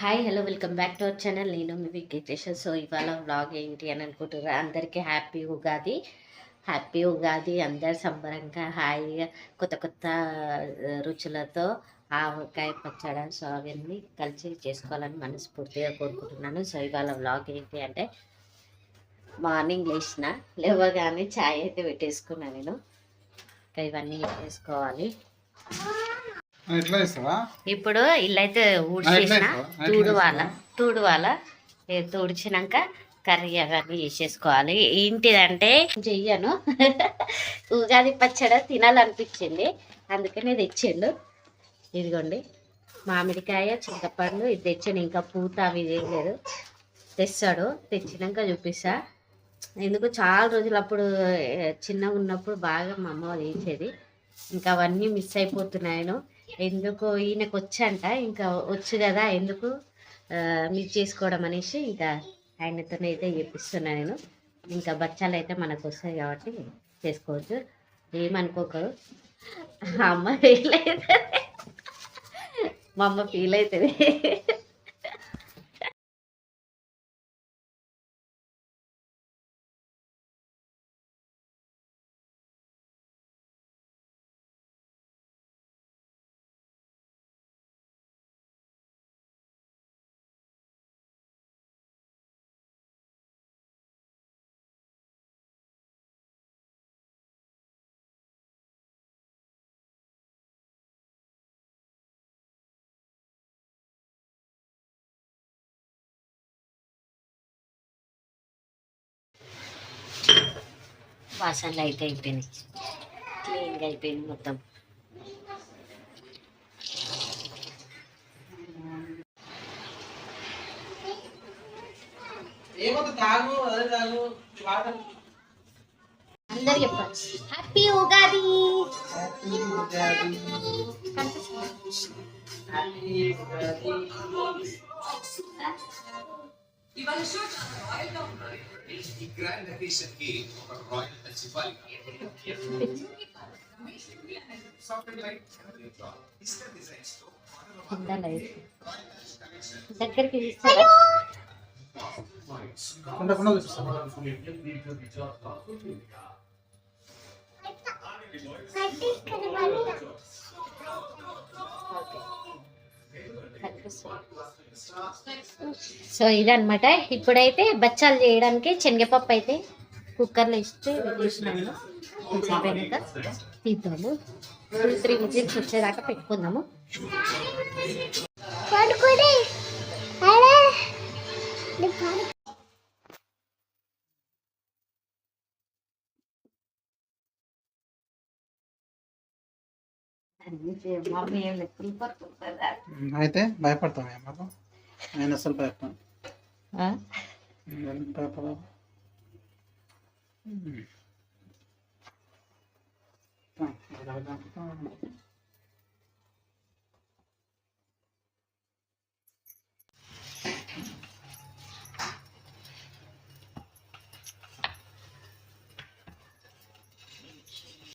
Hi hello welcome back to our channel నేను మీ వికేటేషన్ so ఇవాళ వ్లాగ్ ఏంటి అని అనుకుంటున్నారు? అందరికీ హ్యాపీ ఉగాది. హ్యాపీ ఉగాది. అందరు సంబరంగా హాయిగా కొత్త కొత్త రుచులతో ఆవకాయ పచ్చడి సో అవన్నీ కలిసి చేసుకోవాలని మనస్ఫూర్తిగా కోరుకుంటున్నాను. సో ఇవాళ వ్లాగ్ ఏంటి అంటే మార్నింగ్ లేచిన లేవగానే ఛాయ్ అయితే పెట్టేసుకున్నాను నేను. ఇంకా ఇవన్నీ వేసుకోవాలి ఇప్పుడు ఇల్లు అయితే ఎట్లా ఊడ్చేసిన తూడువాల? తూడువాల. తుడిచినాక కర్రీ అవన్నీ చేసేసుకోవాలి. ఏంటిదంటే చెయ్యను. ఉగాది పచ్చడి తినాలనిపించింది. అందుకనే తెచ్చిండు. ఇదిగోండి. మామిడికాయ చింతపండు ఇది తెచ్చాను. ఇంకా పూత అవి లేదు. తెస్తాడు. తెచ్చినాక చూపిస్తా. ఎందుకు చాలా రోజులు అప్పుడు చిన్నగా ఉన్నప్పుడు బాగా మా అమ్మ చేసేది. ఇంకా అవన్నీ మిస్ అయిపోతున్నాను ఎందుకు ఈయనకు వచ్చంట ఇంకా వచ్చు కదా ఎందుకు? మీరు చేసుకోవడం అనేసి ఇంకా ఆయనతోనే అయితే చేపిస్తున్నా నేను. ఇంకా బచ్చాలు అయితే మనకు వస్తాయి కాబట్టి చేసుకోవచ్చు. ఏమనుకోకరు. అమ్మ ఫీల్ అవుతుంది మా అమ్మ ఫీల్ అవుతుంది వాసనలు అయితే అయిపోయినాయి క్లీన్గా అయిపోయింది మొత్తం. అందరు చెప్పచ్చు. హ్యాపీ ఉగాది. ఈ గ్రాండ్ అకేషన్కి ఒక రాయల్ టచ్ ఇవ్వాలి దగ్గరికి తీస్తారా ఉండకుండా చూపిస్తాను సో ఇదనమాట ఇప్పుడైతే బచ్చాలు చేయడానికి శనగపప్పు అయితే కుక్కర్లో ఇస్తే వేసినాము తీద్దాము. టూ త్రీ విజిల్స్ వచ్చేదాకా పెట్టుకుందాము. అయితే భయపడతావా మాకు నేను అసలు భయపడను నేను భయపడను ఆ,